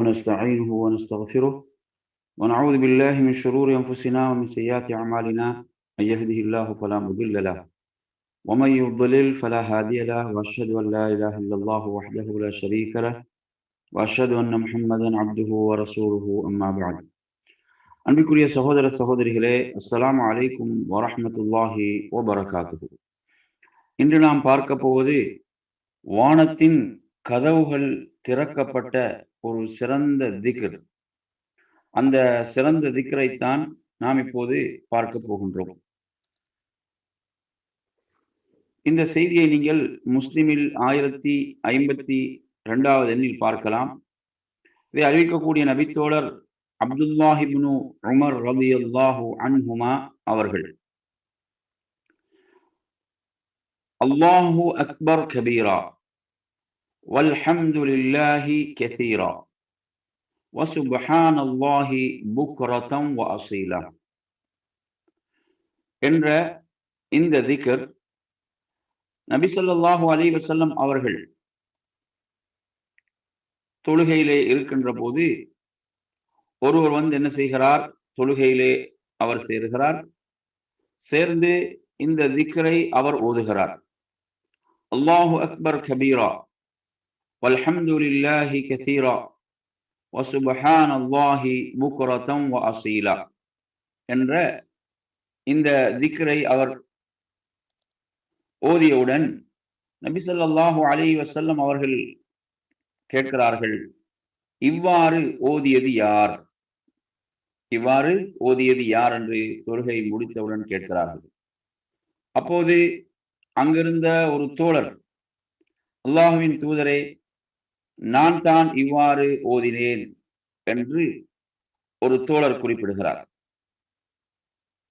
ونستعينه ونستغفره ونعوذ بالله من شرور أنفسنا ومن سيئات أعمالنا. من يهده الله فلا مضل له ومن يضلل فلا هادي له وأشهد أن لا إله إلا الله وحده لا شريك له وأشهد أن محمدا عبده ورسوله. أما بعد அன்பிற்குரிய சகோதர சகோதரிகளே அஸ்லாம் அலைக்கும் வரமத்துல்லாஹி வபரகாத்து இன்று நாம் பார்க்க போவது வானத்தின் கதவுகள் திறக்கப்பட்ட ஒரு சிறந்த திக்ர். அந்த சிறந்த திக்ரைத்தான் நாம் இப்போது பார்க்க போகின்றோம். இந்த செய்தியை நீங்கள் முஸ்லிமில் ஆயிரத்தி ஐம்பத்தி ரெண்டாவது எண்ணில் பார்க்கலாம். இதை அறிவிக்கக்கூடிய நபித்தோழர் அப்துல்லாஹிப்னு உமர் ரவி அல்லாஹு அன்ஹுமா அவர்கள். அல்லாஹு அக்பர் கபீரா والحمد لله كثيرا وسبحان الله بكرة وأصيلا என்ற இந்த திக்கர் நபி ஸல்லல்லாஹு அலைஹி வஸல்லம் அவர்கள் தொழுகையிலே இருக்கின்ற போது ஒருவர் வந்து என்ன செய்கிறார் தொழுகையிலே அவர் சேருகிறார் சேர்ந்து இந்த திக்கரை அவர் ஓதுகிறார் அல்லாஹு அக்பர் கபீரா والحمد لله كثيرا وسبحان الله بكرة وأصيلا என்ற இந்த திக்கரை அவர் ஓதியவுடன் நபி ஸல்லல்லாஹு அலைஹி வஸல்லம் அவர்கள் கேட்கிறார்கள் இவ்வாறு ஓதியது யார் இவ்வாறு ஓதியது யார் என்று தொழுகை முடித்தவுடன் கேட்கிறார்கள் அப்போது அங்கிருந்த ஒரு தோழர் அல்லாஹுவின் தூதரே நான் தான் இவ்வாறு ஓதினேன் என்று ஒரு தோழர் குறிப்பிடுகிறார்.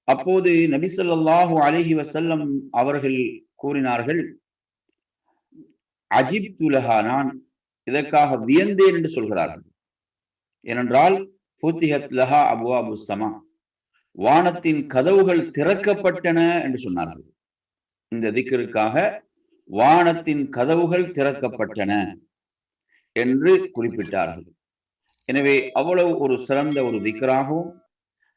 அப்போது நபிசல்லாஹு அலஹி வசல்லம் அவர்கள் கூறினார்கள் அஜிப் துலகா நான் இதற்காக வியந்தேன் என்று சொல்கிறார்கள். ஏனென்றால் பூத்திஹத் லஹா அபுவா புஸ்தமா வானத்தின் கதவுகள் திறக்கப்பட்டன என்று சொன்னார்கள். இந்த திக்கிற்காக வானத்தின் கதவுகள் திறக்கப்பட்டன என்று குறிப்பிட்டார்கள். எனவே அவ்வளவு ஒரு சிறந்த ஒரு திக்கராகவும்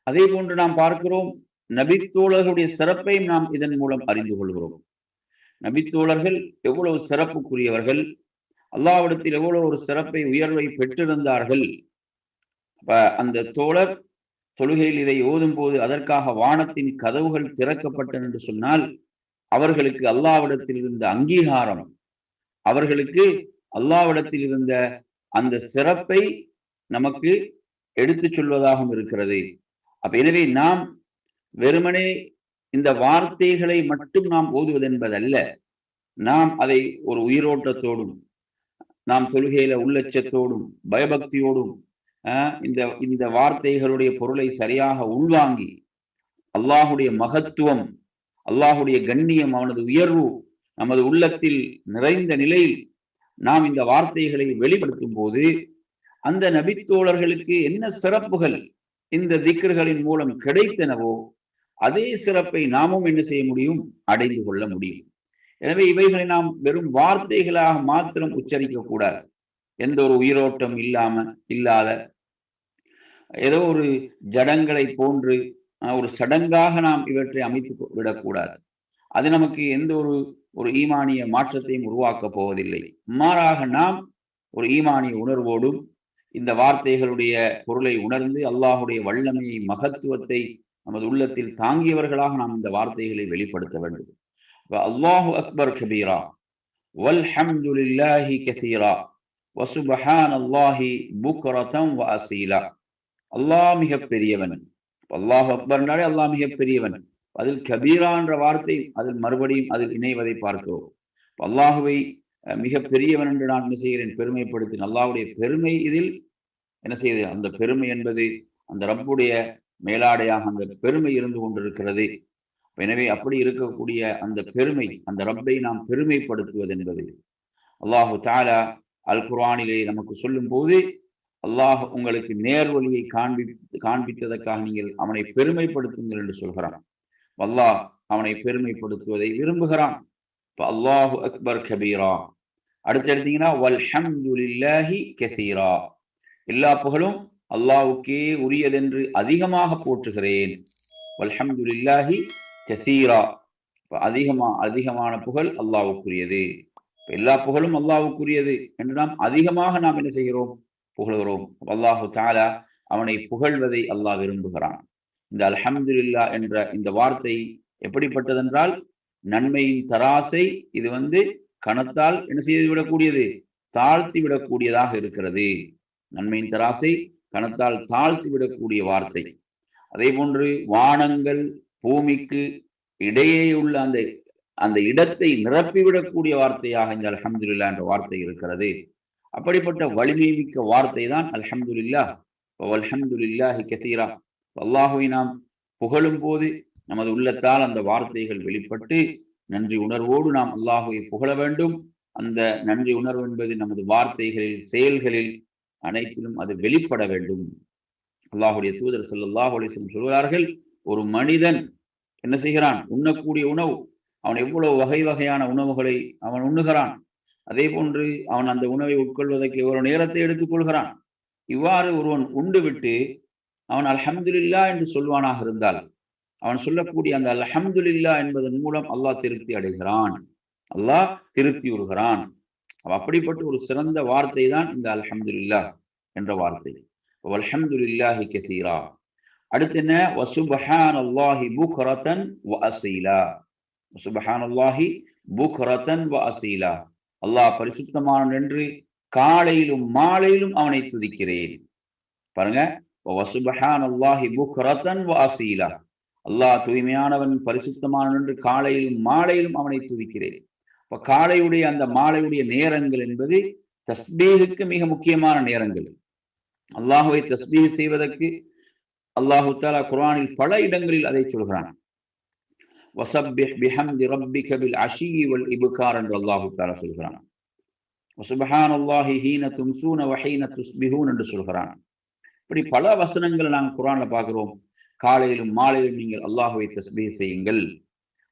அதே போன்று நாம் பார்க்கிறோம் நபித்தோழர்களுடைய சிறப்பையும் நாம் இதன் மூலம் அறிந்து கொள்கிறோம். நபித்தோழர்கள் எவ்வளவு சிறப்புக்குரியவர்கள் அல்லாவிடத்தில் எவ்வளவு ஒரு சிறப்பை உயர்வை பெற்றிருந்தார்கள். அந்த தோழர் தொழுகையில் இதை ஓதும் போது அதற்காக வானத்தின் கதவுகள் திறக்கப்பட்டன என்று சொன்னால் அவர்களுக்கு அல்லாவிடத்தில் இருந்த அங்கீகாரம் அவர்களுக்கு அல்லாவிடத்தில் இருந்த அந்த சிறப்பை நமக்கு எடுத்து சொல்வதாகவும் இருக்கிறது. அப்ப எனவே நாம் வெறுமனே இந்த வார்த்தைகளை மட்டும் நாம் ஓதுவது என்பதல்ல நாம் அதை ஒரு உயிரோட்டத்தோடும் நாம் தொழுகையில உள்ளச்சத்தோடும் பயபக்தியோடும் இந்த இந்த வார்த்தைகளுடைய பொருளை சரியாக உள்வாங்கி அல்லாஹுடைய மகத்துவம் அல்லாஹுடைய கண்ணியம் அவனது உயர்வு நமது உள்ளத்தில் நிறைந்த நிலையில் நாம் இந்த வார்த்தைகளை வெளிப்படுத்தும் போது அந்த நபித்தோழர்களுக்கு என்ன சிறப்புகள் இந்த திக்கர்களின் மூலம் கிடைத்தனவோ அதே சிறப்பை நாமும் என்ன செய்ய முடியும்? அடைந்து கொள்ள முடியும். எனவே இவைகளை நாம் வெறும் வார்த்தைகளாக மாத்திரம் உச்சரிக்க கூடாது. எந்த ஒரு உயிரோட்டம் இல்லாம இல்லாத ஏதோ ஒரு ஜடங்களை போன்று ஒரு சடங்காக நாம் இவற்றை அமைத்து விடக்கூடாது அது நமக்கு எந்த ஒரு ஒரு ஈமானிய மாற்றத்தையும் உருவாக்கப் போவதில்லை. மாறாக நாம் ஒரு ஈமானிய உணர்வோடும் இந்த வார்த்தைகளுடைய பொருளை உணர்ந்து அல்லாஹுடைய வல்லமையை மகத்துவத்தை நமது உள்ளத்தில் தாங்கியவர்களாக நாம் இந்த வார்த்தைகளை வெளிப்படுத்த வேண்டும். அல்லாஹு அக்பர் கபீரா வல்ஹம்துலில்லாஹி கசீரா வசுபஹான் அல்லாஹி புக்ரதம் வ அசீலா. அல்லாஹ் மிக பெரியவன் அல்லாஹ் அக்பர்னாலே அல்லாஹ் மிக பெரியவன் அதில் கபீரா என்ற வார்த்தை அதில் மறுபடியும் அதில் இணைவதை பார்க்கிறோம். அல்லாஹுவை மிக பெரியவன் என்று நான் என்ன செய்கிறேன்? பெருமைப்படுத்தினேன். அல்லாஹுடைய பெருமை இதில் என்ன செய்யுது அந்த பெருமை என்பது அந்த ரப்புடைய மேலாடையாக அந்த பெருமை இருந்து கொண்டிருக்கிறது. எனவே அப்படி இருக்கக்கூடிய அந்த பெருமை அந்த ரப்பை நாம் பெருமைப்படுத்துவது என்பது. அல்லாஹு தாலா அல் குர்ஆனிலே நமக்கு சொல்லும் போது அல்லாஹ் உங்களுக்கு நேர்வழியை காண்பி காண்பித்ததற்காக நீங்கள் அவனை பெருமைப்படுத்துங்கள் என்று சொல்கிறான். அல்லாஹ் அவனை பெருமைப்படுத்துவதை விரும்புகிறான். அல்லாஹு அக்பர் கபீரா. அடுத்து எடுத்தீங்கன்னா வல்ஹம்துலில்லாஹி கசீரா. எல்லா புகழும் அல்லாவுக்கே உரியதென்று அதிகமாக போற்றுகிறேன். வல்ஹம்துலில்லாஹி கசீரா. அதிகமா அதிகமான புகழ் அல்லாவுக்குரியது எல்லா புகழும் அல்லாவுக்குரியது என்று நாம் அதிகமாக நாம் என்ன செய்கிறோம்? புகழ்கிறோம். அல்லாஹு தாலா அவனை புகழ்வதை அல்லாஹ் விரும்புகிறான். இந்த அல்ஹம்துலில்லா என்ற இந்த வார்த்தை எப்படிப்பட்டதென்றால் நன்மையின் தராசை இது வந்து கணத்தால் என்ன செய்து விடக்கூடியது? தாழ்த்தி விடக்கூடியதாக இருக்கிறது. நன்மையின் தராசை கணத்தால் தாழ்த்தி விடக்கூடிய வார்த்தை. அதே போன்று வானங்கள் பூமிக்கு இடையே உள்ள அந்த அந்த இடத்தை நிரப்பிவிடக்கூடிய வார்த்தையாக இந்த அலமதுல்லா என்ற வார்த்தை இருக்கிறது. அப்படிப்பட்ட வலிமை மிக்க வார்த்தை தான் அலமதுல்லா அலமதுல்லாஹி கசீரா. அல்லாஹுவை நாம் புகழும் போது நமது உள்ளத்தால் அந்த வார்த்தைகள் வெளிப்பட்டு நன்றி உணர்வோடு நாம் அல்லாஹுவை புகழ வேண்டும். அந்த நன்றி உணர்வு என்பது நமது வார்த்தைகளில் செயல்களில் அனைத்திலும் அது வெளிப்பட வேண்டும். அல்லாஹுடைய தூதர் சல்லாஹ் அலிஸ்லம் சொல்கிறார்கள் ஒரு மனிதன் என்ன செய்கிறான்? உண்ணக்கூடிய உணவு. அவன் எவ்வளவு வகை வகையான உணவுகளை அவன் உண்ணுகிறான். அதே போன்று அவன் அந்த உணவை உட்கொள்வதற்கு எவ்வளவு நேரத்தை எடுத்துக் கொள்கிறான். இவ்வாறு ஒருவன் உண்டுவிட்டு அவன் அல்ஹம்துலில்லா என்று சொல்வானாக இருந்தால் அவன் சொல்லக்கூடிய அந்த அலஹமதுல்லா என்பதன் மூலம் அல்லாஹ் திருப்தி அடைகிறான். அல்லாஹ் திருப்தி உறுகிறான். அப்படிப்பட்ட ஒரு சிறந்த வார்த்தை தான் இந்த அல்ஹம்துலில்லா என்ற வார்த்தை. அல்ஹம்துலில்லாஹி கசீரா. அடுத்து என்ன? வசுபஹான் அல்லாஹி புக்ரதன் வ அசீலா வசுபஹான் அல்லாஹி புக்ரதன் வ அசீலா அல்லாஹ் பரிசுத்தமானவன் என்று காலையிலும் மாலையிலும் அவனை துதிக்கிறேன். பாருங்க. வசுபஹான் அல்லாஹி புக்ரதன் வ அசீலா. அல்லாஹ் தூய்மையானவன் பரிசுத்தமானவன் என்று காலையிலும் மாலையிலும் அவனை துதிக்கிறேன். இப்ப காலையுடைய அந்த மாலையுடைய நேரங்கள் என்பது தஸ்பீகுக்கு மிக முக்கியமான நேரங்கள். அல்லாஹுவை தஸ்பீக செய்வதற்கு அல்லாஹு தாலா குரானில் பல இடங்களில் அதை சொல்கிறான். வசப்பிஹ் பிஹம்தி ரப்பிக பில் வல் இபுகார் என்று அல்லாஹு தாலா சொல்கிறான். வசுபஹான் அல்லாஹி ஹீன தும்சூன வஹீன துஸ்பிஹூன் என்று சொல்கிறான். இப்படி பல வசனங்கள் நாங்கள் குரான்ல பார்க்கிறோம். காலையிலும் மாலையிலும் நீங்கள் அல்லாஹுவை தஸ்பீ செய்யுங்கள்.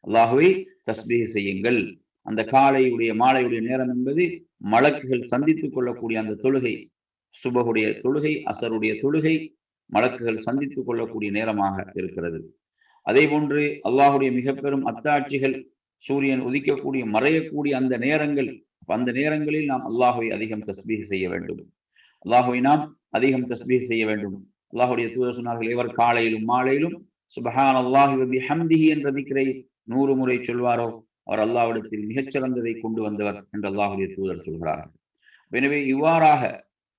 அல்லாஹுவை தஸ்பீ செய்யுங்கள். அந்த காலையுடைய மாலையுடைய நேரம் என்பது மலக்குகள் சந்தித்துக் கொள்ளக்கூடிய அந்த தொழுகை சுபகுடைய தொழுகை அசருடைய தொழுகை மலக்குகள் சந்தித்துக் கொள்ளக்கூடிய நேரமாக இருக்கிறது. அதே போன்று அல்லாஹுடைய மிக பெரும் அத்தாட்சிகள் சூரியன் உதிக்கக்கூடிய மறையக்கூடிய அந்த நேரங்கள் அந்த நேரங்களில் நாம் அல்லாஹுவை அதிகம் தஸ்பீக செய்ய வேண்டும். அல்லாஹுவை நாம் அதிகம் தஸ்பீக செய்ய வேண்டும். அல்லாஹுடைய தூதர் சொன்னார்கள் இவர் காலையிலும் மாலையிலும் சுபஹான் அல்லாஹி ஹம்திஹி என்ற திக்கரை நூறு முறை சொல்வாரோ? அவர் அல்லாஹ்விடத்தில் மிகச்சிறந்ததை கொண்டு வந்தவர் என்று அல்லாஹுடைய தூதர் சொல்கிறார்கள். எனவே இவ்வாறாக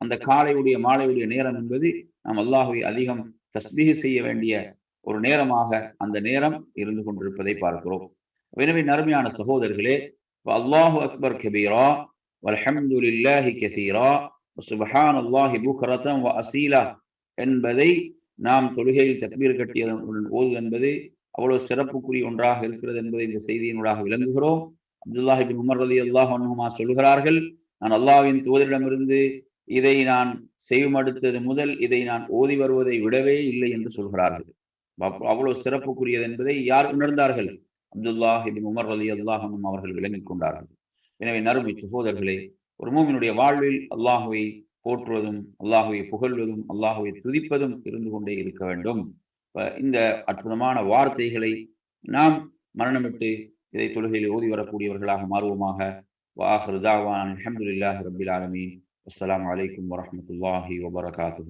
அந்த காலையுடைய மாலையுடைய நேரம் என்பது நாம் அல்லாஹுவை அதிகம் தஸ்பீக செய்ய வேண்டிய ஒரு நேரமாக அந்த நேரம் இருந்து கொண்டிருப்பதை பார்க்கிறோம். எனவே நறுமையான சகோதரர்களே அல்லாஹு அக்பர் கபீரா வல்ஹம்துலில்லாஹி கசீரா சுபஹான் அல்லாஹி புக்ரதம் வ அசீலா என்பதை நாம் தொழுகையில் தக்பீர் கட்டியதனுடன் ஓது என்பது அவ்வளவு சிறப்புக்குரிய ஒன்றாக இருக்கிறது என்பதை இந்த செய்தியினூடாக விளங்குகிறோம். அப்துல்லாஹிபின் உமர் அலி அல்லாஹ் அனுமா சொல்கிறார்கள் நான் அல்லாஹ்வின் தூதரிடமிருந்து இதை நான் செய்வமடுத்தது முதல் இதை நான் ஓதி வருவதை விடவே இல்லை என்று சொல்கிறார்கள். அவ்வளவு சிறப்புக்குரியது என்பதை யார் உணர்ந்தார்கள்? அப்துல்லாஹிபின் உமர் அலி அல்லாஹ் அவர்கள் விளங்கிக் கொண்டார்கள். எனவே நறுமை சகோதரர்களே ஒரு மூமினுடைய வாழ்வில் அல்லாஹுவை போற்றுவதும் அல்லாஹுவை புகழ்வதும் அல்லாஹுவை துதிப்பதும் இருந்து கொண்டே இருக்க வேண்டும். இந்த அற்புதமான வார்த்தைகளை நாம் மரணமிட்டு இதை தொழுகையில் ஓதி வரக்கூடியவர்களாக மாறுவோமாக. வாஹர் அஹமதுல்லாஹ் அலமதுல்லாஹி ரபில் ஆலமீன். அஸ்லாம் வலைக்கம் வரமத்துல்லாஹி வபரகாத்து